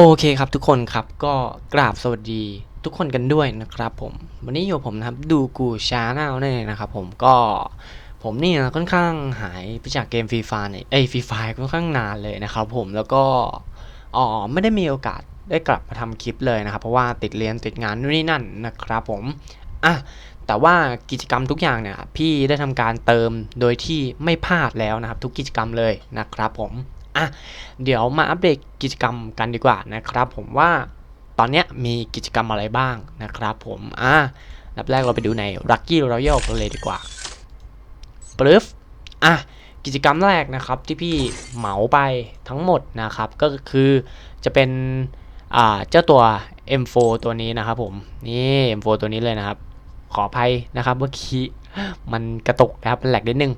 โอเคครับทุกคนครับก็กราบสวัสดีทุกคนกันด้วยนะครับผม วันนี้อยู่ผมนะครับดูกูชาแนลนั่นะครับผมก็ผมนี่นะค่อนข้างหายไปจากเกมฟรีไฟเนี่ยเอ้ยฟรีไฟค่อนข้างนานเลยนะครับผมแล้วก็อ๋อไม่ได้มีโอกาสได้กลับมาทำคลิปเลยนะครับ เพราะว่าติดเรียนติดงานนู่นนี่นั่นนะครับผมอะแต่ว่ากิจกรรมทุกอย่างเนี่ยพี่ได้ทำการเติมโดยที่ไม่พลาดแล้วนะครับ ทุกกิจกรรมเลยนะครับผม อะเดี๋ยวมาอัปเดตกิจกรรมกันดีกว่านะครับ ผมว่าตอนเนี้ยมีกิจกรรมอะไรบ้างนะครับ ผมอะนับแรกเราไปดูใน Lucky Royal กันเลยดีกว่าปึ๊บอะกิจกรรมแรกนะครับที่พี่เหมาไปทั้งหมดนะครับก็คือจะเป็นอ่าเจ้าตัว M4 ตัวนี้นะครับผมนี่ M4 ตัวนี้เลยนะครับ ขออภัยนะครับเมื่อกี้มันกระตุกนะครับแหลกนิดนึง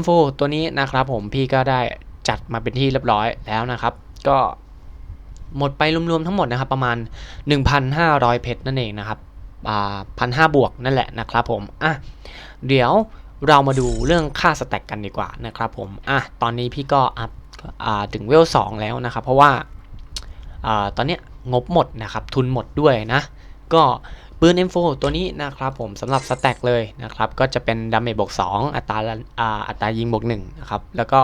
M4 ตัวนี้นะครับผมพี่ก็ได้ จัดมาเป็นที่เรียบร้อยแล้วนะครับ ก็หมดไปรวมๆทั้งหมดนะครับ ประมาณ 1,500 เพชรนั่นเองนะครับพันห้าบวกนั่นแหละนะครับผมอะเดี๋ยวเรามาดูเรื่องค่าสแต็กกันดีกว่านะครับผมอะตอนนี้พี่ก็อัพถึงเวล2แล้วนะครับ เพราะว่าอตอนนี้งบหมดนะครับ ทุนหมดด้วยนะ ก็ ปืน M4 ตัวนี้นะครับผมสำหรับสแต็กเลยนะครับก็จะเป็นดาเมจบวก2 อัตราอัตรายิงบวก1นะครับแล้วก็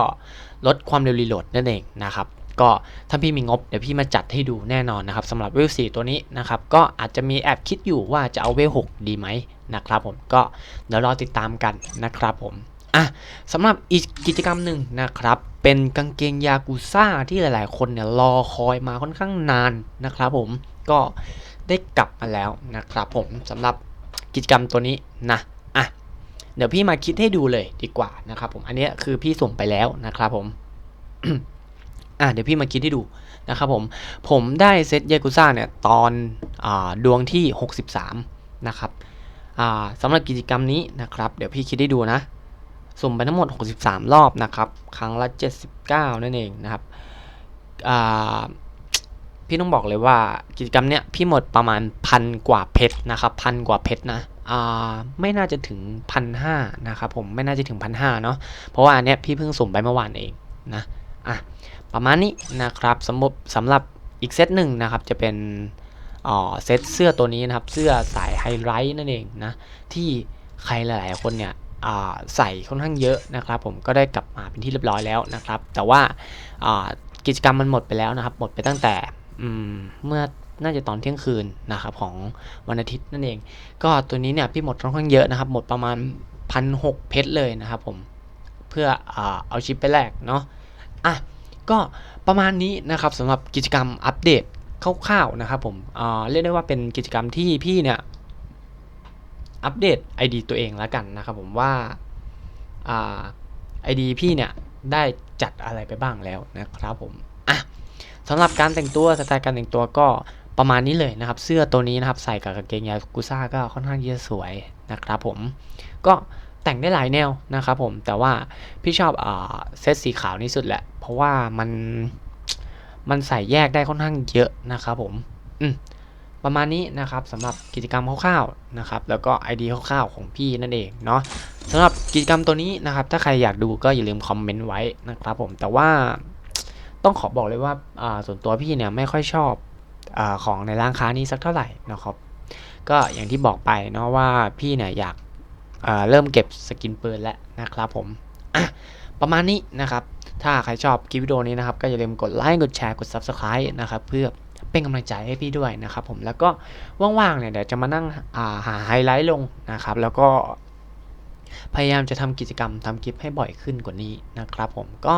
ลดความเร็วรีโหลดนั่นเองนะครับก็ถ้าพี่มีงบเดี๋ยวพี่มาจัดให้ดูแน่นอนนะครับสำหรับเวล4ตัวนี้นะครับก็อาจจะมีแอบคิดอยู่ว่าจะเอาเวล6ดีไหมนะครับผมก็เดี๋ยวรอติดตามกันนะครับผมอะสำหรับอีกกิจกรรมหนึ่งนะครับ เป็นกางเกงยากุซ่าที่หลาย ๆ คนเนี่ยรอคอยมาค่อนข้างนานนะครับผมก็ ได้กลับมาแล้วนะครับผมสำหรับกิจกรรมตัวนี้นะอะเดี๋ยวพี่มาคิดให้ดูเลยดีกว่านะครับผมอันนี้คือพี่ส่งไปแล้วนะครับผมอะเดี๋ยวพี่มาคิดให้ดูนะครับผมผมได้เซตยากุซ่าเนี่ยตอนอดวงที่ 63 นะครับสำหรับกิจกรรมนี้นะครับ เดี๋ยวพี่คิดให้ดูนะสุ่มไปทั้งหมด 63 รอบนะครับ ครั้งละ 79 นั่นเองนะครับ พี่ต้องบอกเลยว่ากิจกรรมเนี้ยพี่หมดประมาณพันกว่าเพชรนะครับพันกว่าเพชรนะอ่าไม่น่าจะถึงพันห้านะครับผมไม่น่าจะถึงพันห้าเนาะเพราะว่าอันเนี้ยพี่เพิ่งสุ่มไปเมื่อวานเองนะอะประมาณนี้นะครับสำหรับสำหรับอีกเซตหนึ่งนะครับจะเป็นอ๋อเซตเสื้อตัวนี้นะครับเสื้อสายไฮไลท์นั่นเองนะที่ใครหลาย ๆ คนเนี่ยอ่าใส่ค่อนข้างเยอะนะครับผมก็ได้กลับมาเป็นที่เรียบร้อยแล้วนะครับ แต่ว่าอ่ากิจกรรมมันหมดไปแล้วนะครับ หมดไปตั้งแต่ เมื่อน่าจะตอนเที่ยงคืนนะครับของวันอาทิตย์นั่นเอง ก็ตัวนี้เนี่ยพี่หมดค่อนข้างเยอะนะครับ หมดประมาณพันหกเพชรเลยนะครับผม เพื่ออเอาชิปไปแลกเนาะอะก็ประมาณนี้นะครับสำหรับกิจกรรมอัปเดตคร่าวๆนะครับผมเรียกได้ว่าเป็นกิจกรรมที่พี่เนี่ยอัปเดต ID ตัวเองแล้วกันนะครับผมว่าไอ่า ID พี่เนี่ยได้จัดอะไรไปบ้างแล้วนะครับผม สำหรับการแต่งตัวสไตล์การแต่งตัวก็ประมาณนี้เลยนะครับ เสื้อตัวนี้นะครับใส่กับกางเกงยากุซ่าก็ค่อนข้างที่จะสวยนะครับผมก็แต่งได้หลายแนวนะครับผมแต่ว่าพี่ชอบเซตสีขาวนี่สุดแหละ เพราะว่ามันมันใส่แยกได้ค่อนข้างเยอะนะครับผมอืมประมาณนี้นะครับสำหรับกิจกรรมคร่าวๆนะครับแล้วก็ ID คร่าวๆของพี่นั่นเองเนาะสำหรับกิจกรรมตัวนี้นะครับถ้าใครอยากดูก็อย่าลืมคอมเมนต์ไว้นะครับผมแต่ว่า ต้องขอบอกเลยว่าาส่วนตัวพี่เนี่ยไม่ค่อยชอบอของในร้านค้านี้สักเท่าไหร่นะครับ ก็อย่างที่บอกไปเนาะว่าพี่เนี่ยอยากอ่าเริ่มเก็บสกินปืนแล้วนะครับผมประมาณนี้นะครับ ถ้าใครชอบคลิปวิดีโอนี้นะครับ ก็อย่าลืมกดไลค์กดแชร์กด Subscribe นะครับเพื่อเป็นกำลังใจให้พี่ด้วยนะครับผมแล้วก็ว่างๆเนี่ยเดี๋ยวจะมานั่งาหาไฮไลท์ลงนะครับ แล้วก็พยายามจะทำกิจกรรมทำคลิปให้บ่อยขึ้นกว่านี้นะครับผมก็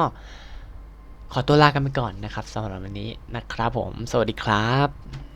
ขอตัวลากันไปก่อนนะครับสำหรับวันนี้นะครับผม สวัสดีครับ